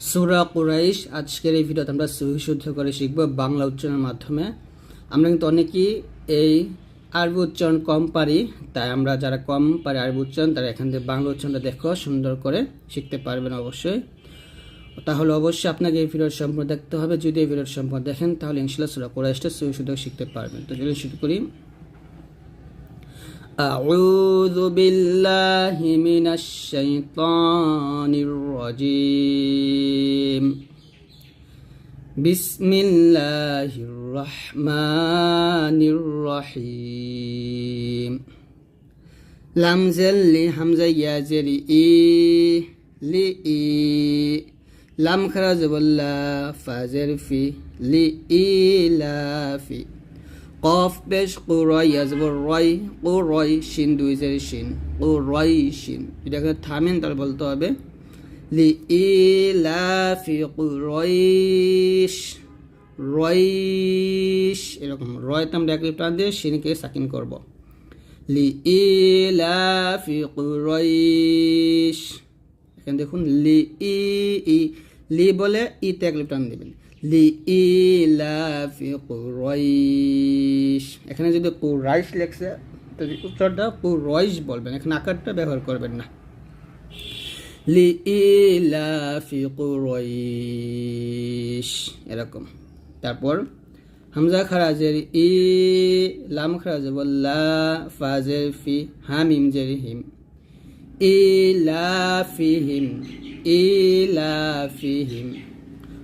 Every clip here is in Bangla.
সুরা কুরাইশ, আজকের এই ভিডিওতে আমরা সহি শুদ্ধ করে শিখব বাংলা উচ্চারণের মাধ্যমে। আমরা কিন্তু অনেকেই এই আরবি উচ্চারণ কম পারি, তাই আমরা যারা কম পারি আরবি উচ্চারণ, তারা এখান থেকে বাংলা উচ্চারণটা দেখো, সুন্দর করে শিখতে পারবেন অবশ্যই। তাহলে অবশ্যই আপনাকে এই ভিডিওর সম্পূর্ণ দেখতে হবে। যদি এই ভিডিওর সম্পূর্ণ দেখেন, তাহলে ইনশাল্লাহ সুরা কুরাইশটা সহি শুদ্ধ শিখতে পারবেন। তো চলুন শুরু করি। أعوذ بالله من الشيطان الرجيم. بسم الله الرحمن الرحيم. لم زل حمزة يا زري لي لم خرج ولا فازر في لي لإلافي কফ পেশ কুরয় ইয়াজবর রয় কুরয় শিন দুই জের শিন কুরয় শিন এটাকে থামেন তার বলতে হবে লি ই লা ফি কুরয়শ রয়শ এরকম রয়তে আমরা এক টান দিয়ে শিনকে সাকিন করব লি ই লা ফি কুরয়শ এখানে দেখুন লি ই লি বলে ইতে এক টান দিবেন লি ই লা ফি কুরাইশ। এখানে যদি কুরাইশ লেখছে, তো উত্তরটা কুরাইশ বলবেন, এখানে আকারটা ব্যবহার করবেন না। লি ই লা ফি কুরাইশ, এরকম। তারপর হামজা খারাজের ই, লাম খারাজের বল্লা ফাজের ফি হামিম জের হিম ইলাফিহিম ইলাফিহিম।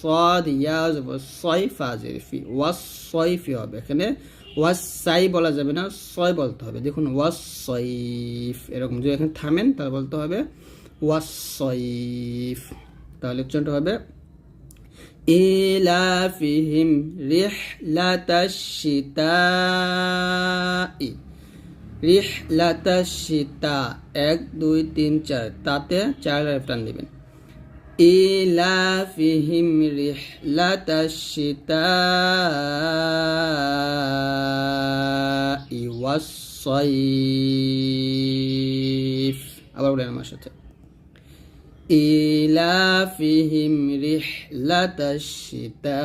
সদ ইয়া জবর সয় ফাজের ফি ওয়াস সয়ফি হবে। এখানে ওয়াস সাই বলা যাবে না সয় বলতে হবে। দেখুন ওয়াস সয়ফ এরকম যদি এখানে থামেন, তাহলে বলতে হবে ওয়াস সয়ফ তাহলে উচ্চারণটা হবে, ইলাফিহিম রিহলাতাশ শিতাই রিহলাতা সীতা এক, দুই, তিন, চার। তাতে চার টান দিবেন। ইলাফিহিম রিহলাতা সীতা ইওয়াসসাইফ আবার বলেন আমার সাথে। ইলাফিহিম রিহলাতা সীতা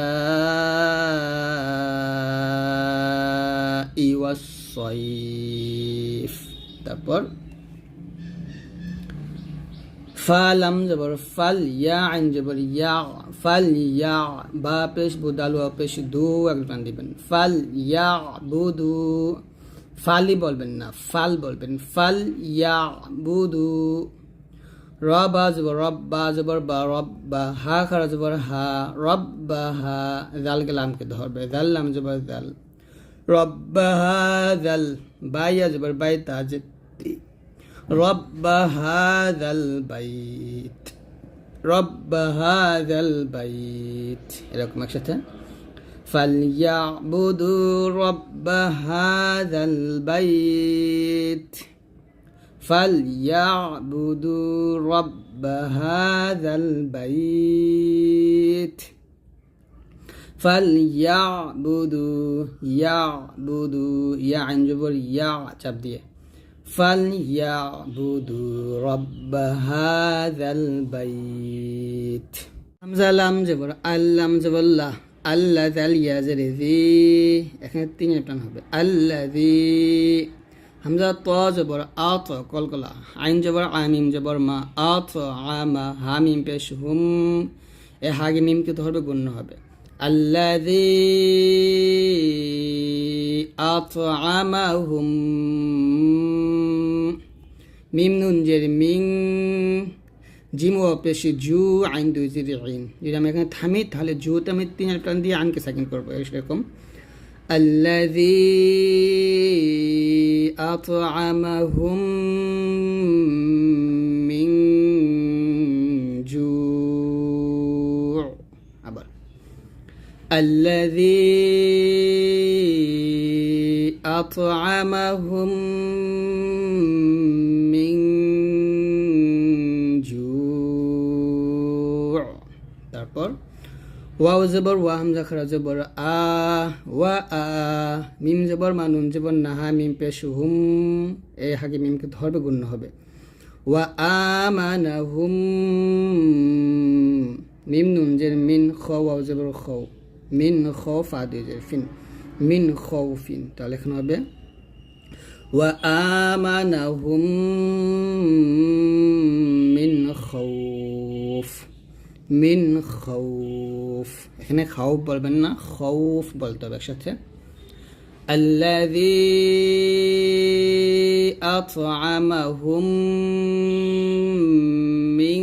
ইওয়াসসাইফ তারপর ফালাম জবর, ফাল ইয়া আইন জবর, ইয়া ফাল ইয়া বা পেশ বুদালু পেশ দু একজন দিবেন। ফাল ইয়া বুদু। ফালি বলবেন না, ফাল বলবেন, ফাল ইয়া বুদু। রবা জবর, রব্বা জবর বা রব্বা হা, খারা জবর হা, রব্বা হা জাল গেলামকে ধরবে জাল লাম জবর জাল রব্বা হা জাল বাইয়া জবর, বাই তাজ رب هذا البيت رب هذا البيت এরকম একসাথে فليعبدوا رب هذا البيت فليعبدوا رب هذا البيت ফালইয়াবুদু ইয়াবুদু ইয়া আইন জবর ইয়া চাপ দিয়ে ফালইয়াবুদু রব্ব হাযাল বাইত হামজা লাম জবর আল্লাম জবল্লাহ আল্লাহ জাল ইয়াজের জি এখানে তিন টান হবে আল্লাযী হামজা ত জবর আত কলকলা আইন জবর আমিম জবর মা আত আমা হামিম পেশ হুম এ হাগে মিমকে ধরবে গুণ্য হবে الذي أطعمهم মিম নুন জের মিং জিম ও পেশি জু আইন দুই জির আইন যদি আমি এখানে থামি তাহলে জুতে আমি তিন টান দিয়ে আইনকে সেকেন্ড করবো এরকম الذي أطعمهم من جوع আবার الذي أطعمهم من جوع তারপর ওয়াও জবর ওয়া হামজা খারা জবর আ ওয়া আ মিম জবর মা নুন জবর নাহা মিম পেশ হুম এই হাগে মিমকে ধরবে গুণ হবে ওয়া আমানাহুম মিম নুন জের মিন খ ওয়াও জবর খ মিন খ ফা দুই জের ফিন মিন খ ফিন তাহলে এখানে হবে ওয়া আমানাহুম মিন খৌফ মিন খৌফ এখানে খাউফ বলবেন না খৌফ বলতে হবে একসাথে الذي أطعمهم من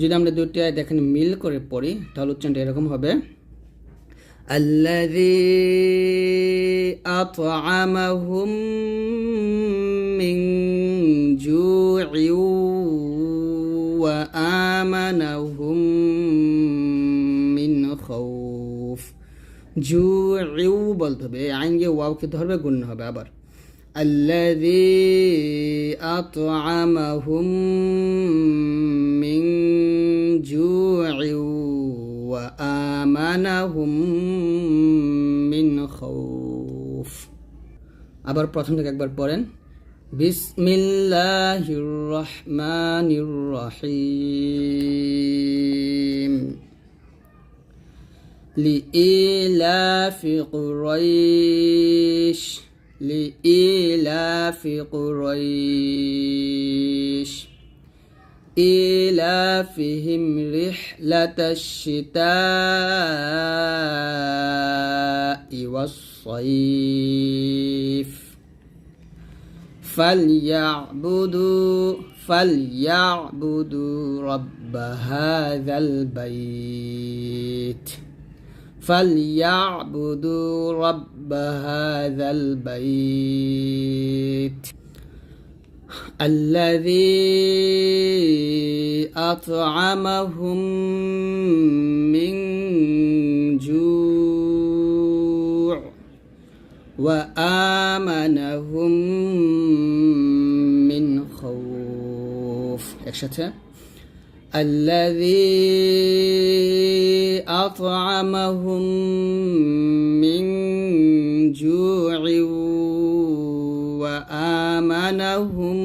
যদি আমরা দুটি আয়াত দেখেন মিল করে পড়ি তাহলে উচ্চারণটা এরকম হবে الذي أطعمهم من جوع وآمنهم من خوف জুউ বলতে হবে আইন গিয়ে ওয়াওকে ধরবে গুণ হবে আবার الذي أطعمهم وآمنهم من خوف আবার প্রথম থেকে একবার পড়েন বিসমিল্লাহির রহমানির রহিম لإيلاف قريش لإيلاف قريش إيلافهم رحلة الشتاء والصيف. فليعبدوا فليعبدوا رب هذا البيت. فليعبدوا رب هذا البيت. الذي أطعمهم من جوع وآمنهم من خوف একসাথে الذي أطعمهم من جوع وآمنهم